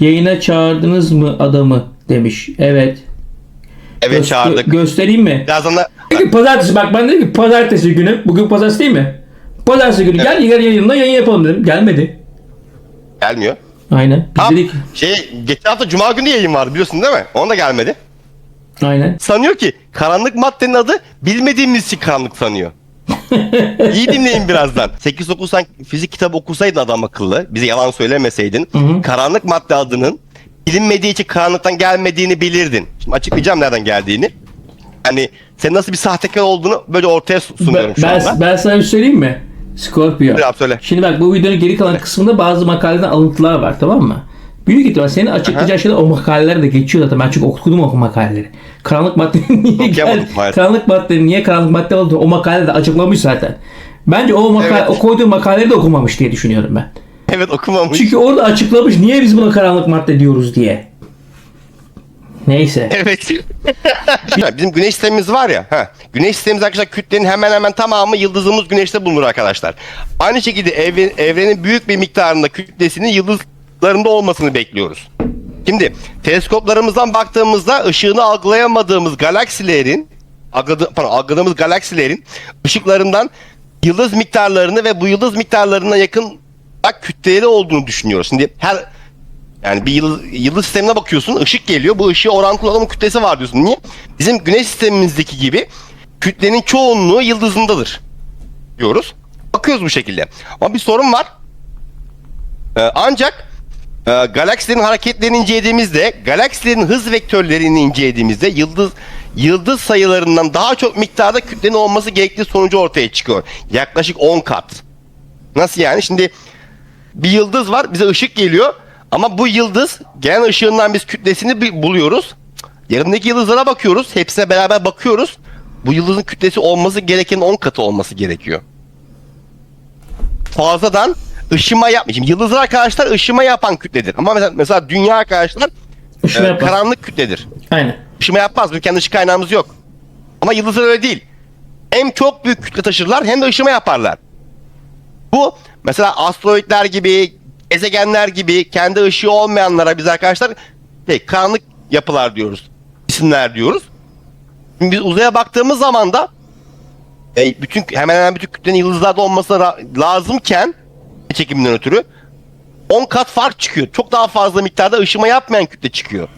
Yayına çağırdınız mı adamı demiş. Evet. Evet Gö- çağırdık. gö- göstereyim mi? Birazdan da Peki pazartesi bak ben dedim ki pazartesi günü. Bugün pazartesi değil mi? Pazartesi günü gel gel yayınla yayın yapalım dedim. Gelmedi. gelmiyor. Aynen. Biz Ha, dedik. şey geçen hafta Cuma günü yayın vardı biliyorsun değil mi? Ona da gelmedi. Aynen. Sanıyor ki karanlık maddenin adı bilmediğimiz için karanlık sanıyor. İyi dinleyin birazdan. 8-9 sen fizik kitabı okusaydın adam akıllı. Bize yalan söylemeseydin. hı. Karanlık madde adının bilinmediği için karanlıktan gelmediğini bilirdin. Şimdi açıklayacağım nereden geldiğini. Hani sen nasıl bir sahtekar olduğunu böyle ortaya su- sunuyorum Ben, şu ben, anda. ben sana bir şey söyleyeyim mi? Scorpio. Abi, söyle. Şimdi bak bu videonun geri kalan kısmında bazı makaleden alıntılar var tamam mı? Büyük ihtimal senin açıklayacağın şeyler o makaleler de geçiyor zaten. Ben çünkü okudum o makaleleri. Karanlık maddenin niye Okuyamadım, gel, hayır. karanlık maddenin niye karanlık madde olduğunu o makalede açıklamış zaten. Bence o makale, Evet. o koyduğu makaleleri de okumamış diye düşünüyorum ben. Evet okumamış. Çünkü orada açıklamış niye biz buna karanlık madde diyoruz diye. Neyse. Evet. Bizim güneş sistemimiz var ya. Ha, güneş sistemimiz arkadaşlar kütlenin hemen hemen tamamı yıldızımız güneşte bulunur arkadaşlar. Aynı şekilde evren- evrenin büyük bir miktarında kütlesinin yıldızlarında olmasını bekliyoruz. Şimdi teleskoplarımızdan baktığımızda ışığını algılayamadığımız galaksilerin algıladı- pardon, algıladığımız galaksilerin ışıklarından yıldız miktarlarını ve bu yıldız miktarlarına yakın bak kütleli olduğunu düşünüyoruz. Şimdi her yani bir yıldız, yıldız sistemine bakıyorsun, ışık geliyor. Bu ışığı orantılı adamın kütlesi var diyorsun. Niye? Bizim güneş sistemimizdeki gibi kütlenin çoğunluğu yıldızındadır diyoruz. Bakıyoruz bu şekilde. Ama bir sorun var. Ee, ancak e, galaksilerin hareketlerini incelediğimizde, galaksilerin hız vektörlerini incelediğimizde yıldız yıldız sayılarından daha çok miktarda kütlenin olması gerektiği sonucu ortaya çıkıyor. Yaklaşık 10 kat. Nasıl yani? Şimdi bir yıldız var bize ışık geliyor ama bu yıldız gelen ışığından biz kütlesini buluyoruz. Yanındaki yıldızlara bakıyoruz. Hepsine beraber bakıyoruz. Bu yıldızın kütlesi olması gerekenin 10 katı olması gerekiyor. Fazladan ışıma yapmış. Şimdi yıldızlar arkadaşlar ışıma yapan kütledir. Ama mesela, mesela dünya arkadaşlar Işıma e, yapmaz. karanlık kütledir. Aynen. Işıma yapmaz. Bizim kendi ışık kaynağımız yok. Ama yıldızlar öyle değil. Hem çok büyük kütle taşırlar hem de ışıma yaparlar. Bu mesela asteroidler gibi, gezegenler gibi kendi ışığı olmayanlara biz arkadaşlar şey, karanlık yapılar diyoruz. İsimler diyoruz. Şimdi biz uzaya baktığımız zaman da e, bütün hemen hemen bütün kütlenin yıldızlarda olması lazımken çekiminden ötürü 10 kat fark çıkıyor. Çok daha fazla miktarda ışıma yapmayan kütle çıkıyor.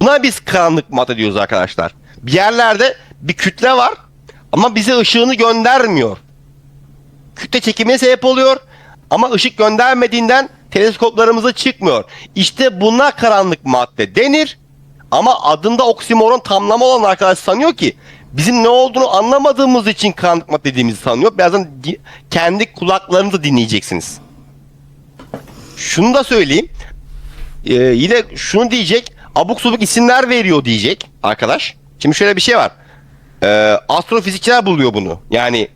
Buna biz karanlık madde diyoruz arkadaşlar. Bir yerlerde bir kütle var ama bize ışığını göndermiyor. Kütle çekimine sebep oluyor ama ışık göndermediğinden teleskoplarımıza çıkmıyor. İşte buna karanlık madde denir. Ama adında oksimoron tamlama olan arkadaş sanıyor ki bizim ne olduğunu anlamadığımız için madde dediğimizi sanıyor. Birazdan di- kendi kulaklarınızı dinleyeceksiniz. Şunu da söyleyeyim. Ee, yine şunu diyecek. Abuk subuk isimler veriyor diyecek arkadaş. Şimdi şöyle bir şey var. Ee, astrofizikçiler buluyor bunu. Yani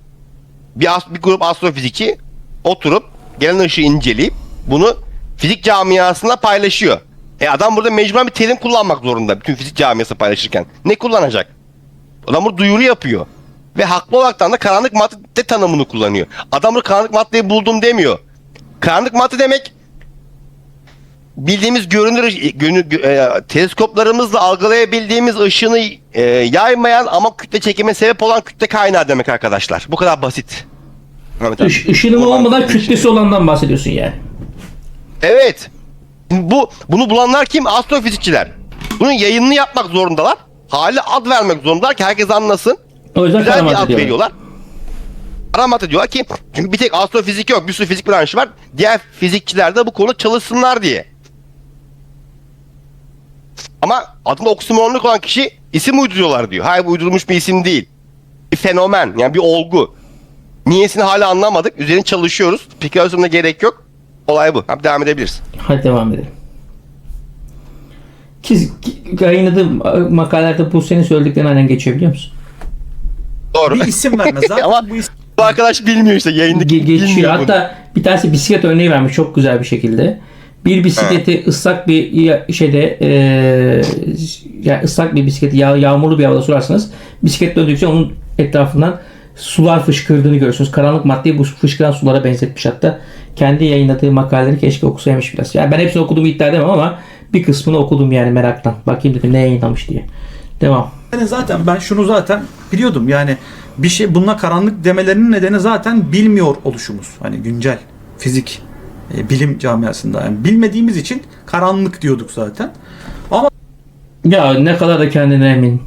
bir, as- bir grup astrofizikçi oturup gelen ışığı inceleyip bunu fizik camiasına paylaşıyor. E adam burada mecburen bir terim kullanmak zorunda bütün fizik camiası paylaşırken. Ne kullanacak? Adam burada duyuru yapıyor. Ve haklı olaraktan da karanlık madde tanımını kullanıyor. Adam burada karanlık maddeyi buldum demiyor. Karanlık madde demek bildiğimiz görünür gönü- gö- e, teleskoplarımızla algılayabildiğimiz ışını e, yaymayan ama kütle çekime sebep olan kütle kaynağı demek arkadaşlar. Bu kadar basit. Iş, ışınımı Olan olmadan şey. kütlesi olandan bahsediyorsun yani. Evet. Bu bunu bulanlar kim? Astrofizikçiler. Bunun yayınını yapmak zorundalar. Hali ad vermek zorundalar ki herkes anlasın. O yüzden Güzel bir ad diyorlar. veriyorlar. Kara madde diyorlar ki çünkü bir tek astrofizik yok. Bir sürü fizik branşı var. Diğer fizikçiler de bu konuda çalışsınlar diye. Ama adında oksimoronluk olan kişi isim uyduruyorlar diyor. Hayır bu uydurulmuş bir isim değil. Bir fenomen yani bir olgu. Niyesini hala anlamadık. Üzerine çalışıyoruz. Spekülasyona gerek yok. Olay bu. Abi devam edebiliriz. Hadi devam edelim. Ki yayınladığım makalelerde bu senin söylediklerin aynen geçiyor biliyor musun? Doğru. Bir isim verme zaten Ama bu isim bu arkadaş bilmiyor işte yayındaki Ge- geçiyor. bilmiyor bunu. Hatta bir tanesi bisiklet örneği vermiş çok güzel bir şekilde. Bir bisikleti ıslak bir şeyde e, yani ıslak bir bisikleti yağ, yağmurlu bir havada sürersanız bisiklet döndükçe onun etrafından sular fışkırdığını görürsünüz. Karanlık maddeyi bu fışkıran sulara benzetmiş hatta. kendi yayınladığı makaleleri keşke okusaymış biraz. Yani ben hepsini okuduğumu iddia edemem ama bir kısmını okudum yani meraktan. Bakayım dedim ne yayınlamış diye. Devam. Yani zaten ben şunu zaten biliyordum yani bir şey bununla karanlık demelerinin nedeni zaten bilmiyor oluşumuz. Hani güncel fizik e, bilim camiasında yani bilmediğimiz için karanlık diyorduk zaten. Ama Ya ne kadar da kendine emin.